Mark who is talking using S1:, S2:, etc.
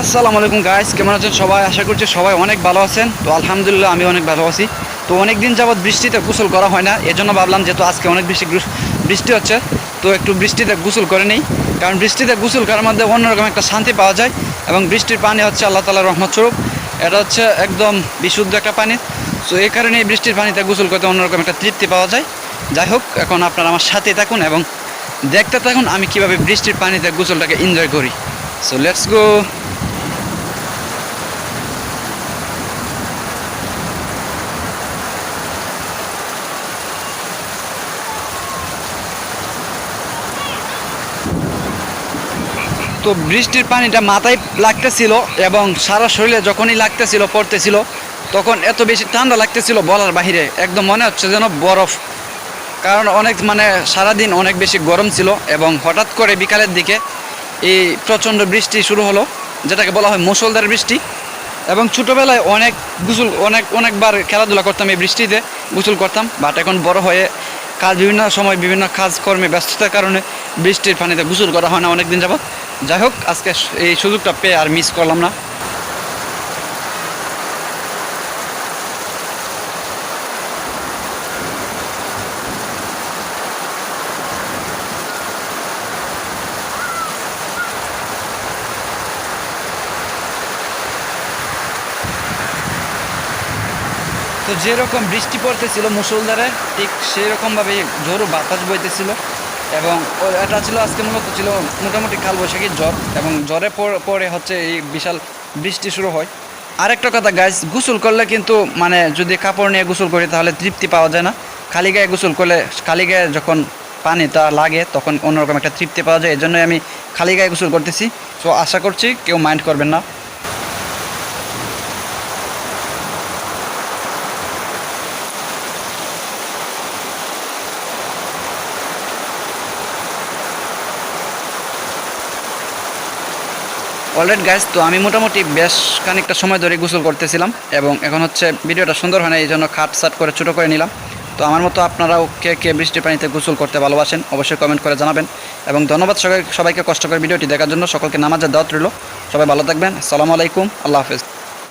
S1: আসসালামু আলাইকুম গাইস কেমন আছেন সবাই? আশা করছি সবাই অনেক ভালো আছেন। তো আলহামদুলিল্লাহ আমি অনেক ভালো আছি। তো অনেক দিন যাবৎ বৃষ্টিতে গোসল করা হয় না। এজন্য ভাবলাম যেহেতু আজকে অনেক বেশি বৃষ্টি হচ্ছে। তো একটু বৃষ্টিতে গোসল করে নিই। কারণ বৃষ্টিতে গোসল করার মধ্যে অন্যরকম একটা শান্তি পাওয়া যায় এবং বৃষ্টির পানি হচ্ছে আল্লাহ তালার রহমত স্বরূপ। এটা হচ্ছে একদম বিশুদ্ধ একটা পানি। তো এই কারণে এই বৃষ্টির পানিতে গোসল করতে অন্যরকম একটা তৃপ্তি পাওয়া যায়। যাই হোক, এখন আপনারা আমার সাথে থাকুন এবং দেখতে থাকুন আমি কীভাবে বৃষ্টির পানিতে গোসলটাকে এনজয় করি। সো লেটস গো তো বৃষ্টির পানিটা মাথায় লাগতেছিল এবং সারা শরীরে যখনই লাগতেছিল, পড়তেছিল, তখন এত বেশি ঠান্ডা লাগতেছিল বলার বাহিরে। একদম মনে হচ্ছে যেন বরফ। কারণ অনেক মানে সারাদিন অনেক বেশি গরম ছিল এবং হঠাৎ করে বিকালের দিকে এই প্রচণ্ড বৃষ্টি শুরু হলো, যেটাকে বলা হয় মুসলদার বৃষ্টি। এবং ছোটোবেলায় অনেক গোসল, অনেক, অনেকবার খেলাধুলা করতাম এই বৃষ্টিতে, গোসল করতাম। বাট এখন বড় হয়ে কাজ বিভিন্ন সময় বিভিন্ন কাজকর্মে ব্যস্ততার কারণে বৃষ্টির পানিতে গোসল করা হয় না অনেক দিন যাবত যাই হোক, আজকে এই সুযোগটা পেয়ে আর মিস করলাম না। তো যেরকম বৃষ্টি পড়তেছিল মুসলধারে ঠিক সেই রকমভাবে জোরও বাতাস বইতেছিল। এবং এটা ছিল আজকে মূলত ছিল মোটামুটি কালবৈশাখী জ্বর এবং জ্বরে পর- হচ্ছে এই বিশাল বৃষ্টি শুরু হয়। আরেকটা কথা গাছ গোসল করলে কিন্তু মানে যদি কাপড় নিয়ে গোসল করি তাহলে তৃপ্তি পাওয়া যায় না। খালি গায়ে গোসল করলে, খালি গায়ে যখন পানিটা লাগে তখন অন্যরকম একটা তৃপ্তি পাওয়া যায়। এই জন্যই আমি খালি গায়ে গোসল করতেছি। সো আশা করছি কেউ মাইন্ড করবেন না। অলরেড গাইজ তো আমি মোটামুটি বেশ খানিকটা সময় ধরে গোসল করতেছিলাম এবং এখন হচ্ছে ভিডিওটা সুন্দর হয় না, এই জন্য খাট সাট করে ছোটো করে নিলাম। তো আমার মতো আপনারাও কে কে বৃষ্টির পানিতে গোসল করতে ভালোবাসেন, অবশ্যই কমেন্ট করে জানাবেন। এবং ধন্যবাদ সবাই সবাইকে কষ্ট করে ভিডিওটি দেখার জন্য। সকলকে নামাজের দাওয়াত রইল। সবাই ভালো থাকবেন। আসসালামু আলাইকুম। আল্লাহ হাফেজ।